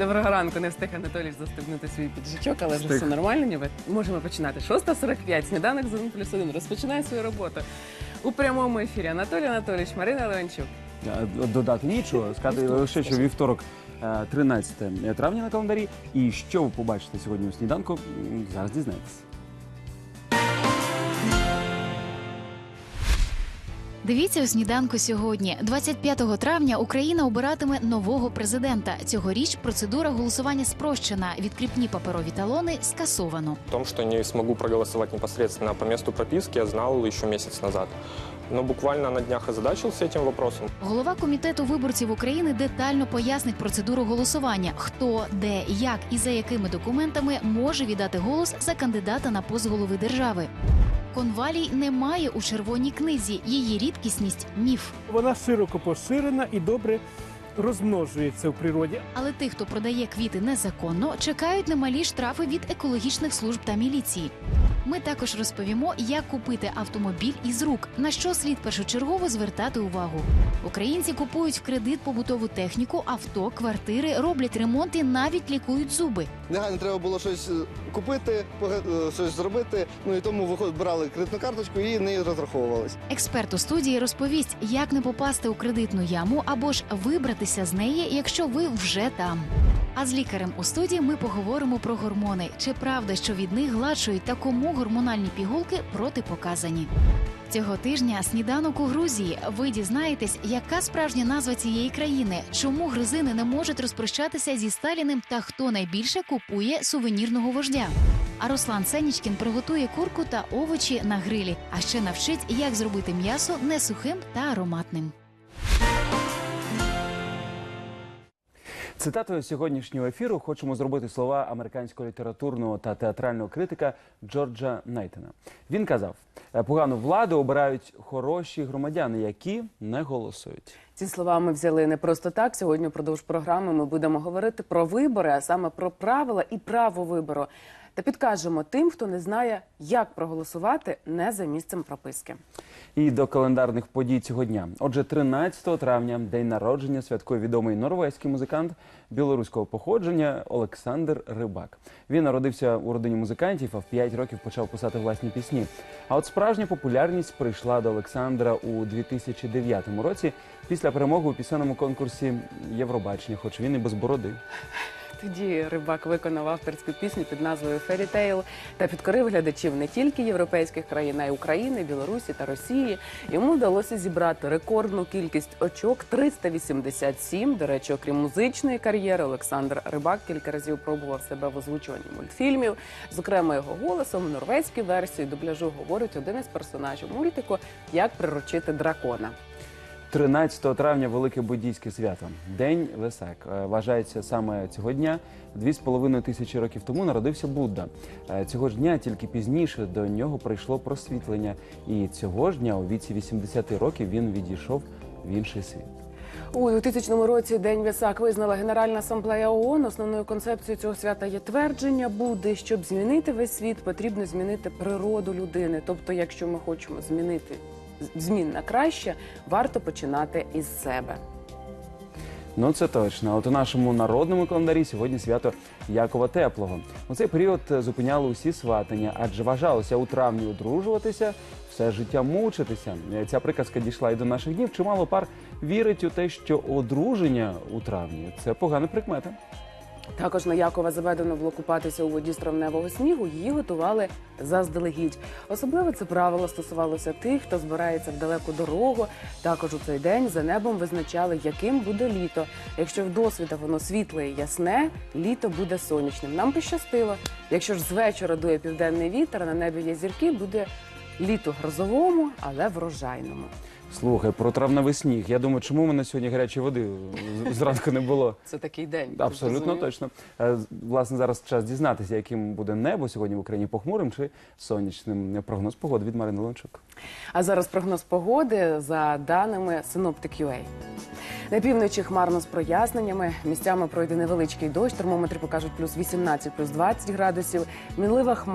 Доброго ранку, не встиг Анатолій застебнути свій піджачок, але вже Встиг. все нормально. ніби. Можемо починати. 6.45, сніданок з 1 плюс 1 розпочинає свою роботу. У прямому ефірі Анатолій Анатолійович, Марина Леончук. Е, Додати нічого, сказати лише, що вівторок, е, 13 травня на календарі. І що ви побачите сьогодні у сніданку, м, зараз дізнаєтесь. Дивіться у сніданку сьогодні. 25 травня Україна обиратиме нового президента. Цьогоріч процедура голосування спрощена. Відкріпні паперові талони скасовано. В том, что не смогу проголосовать непосредственно по месту прописки, я знал еще месяц назад. Но буквально на днях озадачился этим вопросом. Голова комітету виборців України детально пояснить процедуру голосування: хто, де, як і за якими документами може віддати голос за кандидата на пост голови держави. Конвалій немає у червоній книзі. Її рідкісність міф. Вона широко поширена і добре розмножується в природі. Але тих, хто продає квіти незаконно, чекають немалі штрафи від екологічних служб та міліції. Ми також розповімо, як купити автомобіль із рук, на що слід першочергово звертати увагу. Українці купують в кредит побутову техніку, авто, квартири, роблять ремонт і навіть лікують зуби. Негайно треба було щось е, купити, е, щось зробити. Ну і тому виход брали кредитну карточку і нею розраховувалися. Експерт у студії розповість, як не попасти у кредитну яму або ж вибратися з неї, якщо ви вже там. А з лікарем у студії ми поговоримо про гормони. Чи правда, що від них гладшують та кому гормональні пігулки протипоказані? Цього тижня сніданок у Грузії. Ви дізнаєтесь, яка справжня назва цієї країни, чому грузини не можуть розпрощатися зі Сталіним та хто найбільше купує сувенірного вождя. А Руслан Сенічкін приготує курку та овочі на грилі, а ще навчить, як зробити м'ясо не сухим та ароматним. Цитатою сьогоднішнього ефіру хочемо зробити слова американського літературного та театрального критика Джорджа Найтена. Він казав: «Е, погану владу обирають хороші громадяни, які не голосують. Ці слова ми взяли не просто так. Сьогодні впродовж програми ми будемо говорити про вибори, а саме про правила і право вибору. Та підкажемо тим, хто не знає, як проголосувати не за місцем прописки. І до календарних подій цього дня. Отже, 13 травня, день народження, святкує відомий норвезький музикант білоруського походження Олександр Рибак. Він народився у родині музикантів, а в 5 років почав писати власні пісні. А от справжня популярність прийшла до Олександра у 2009 році після перемоги у пісенному конкурсі Євробачення, хоч він і без бороди. Тоді рибак виконав авторську пісню під назвою Tale та підкорив глядачів не тільки європейських країн, а й України, Білорусі та Росії. Йому вдалося зібрати рекордну кількість очок 387. До речі, окрім музичної кар'єри, Олександр Рибак кілька разів пробував себе в озвучуванні мультфільмів. Зокрема, його голосом в норвезькій версії дубляжу говорить один із персонажів мультику Як приручити дракона. 13 травня велике буддійське свято. День Весак Е, вважається саме цього дня. Дві з половиною тисячі років тому народився Будда. Е, Цього ж дня тільки пізніше до нього прийшло просвітлення, і цього ж дня у віці 80 років він відійшов в інший світ. У 2000 році День Весак визнала Генеральна асамблея ООН. Основною концепцією цього свята є твердження буде, щоб змінити весь світ, потрібно змінити природу людини. Тобто, якщо ми хочемо змінити змін на краще, варто починати із себе. Ну це точно. От у нашому народному календарі сьогодні свято Якова Теплого. У цей період зупиняли усі сватання, адже вважалося у травні одружуватися, все життя мучитися. Ця приказка дійшла і до наших днів. Чимало пар вірить у те, що одруження у травні це погана прикмета. Також на Якова заведено було купатися у воді з травневого снігу. Її готували заздалегідь. Особливо це правило стосувалося тих, хто збирається в далеку дорогу. Також у цей день за небом визначали, яким буде літо. Якщо вдосвіта воно світле і ясне, літо буде сонячним. Нам пощастило. Якщо ж з вечора дує південний вітер, на небі є зірки, буде літо грозовому, але врожайному. Слухай, про травневий сніг. Я думаю, чому в мене сьогодні гарячої води з- зранку не було? Це такий день. ти Абсолютно розумієш? точно. Е, з- Власне, зараз час дізнатися, яким буде небо сьогодні в Україні похмурим чи сонячним. Прогноз погоди від Марини Лончук. А зараз прогноз погоди за даними Synoptic.ua. На півночі хмарно з проясненнями. Місцями пройде невеличкий дощ. Термометри покажуть плюс 18, плюс 20 градусів. Мінлива хмара.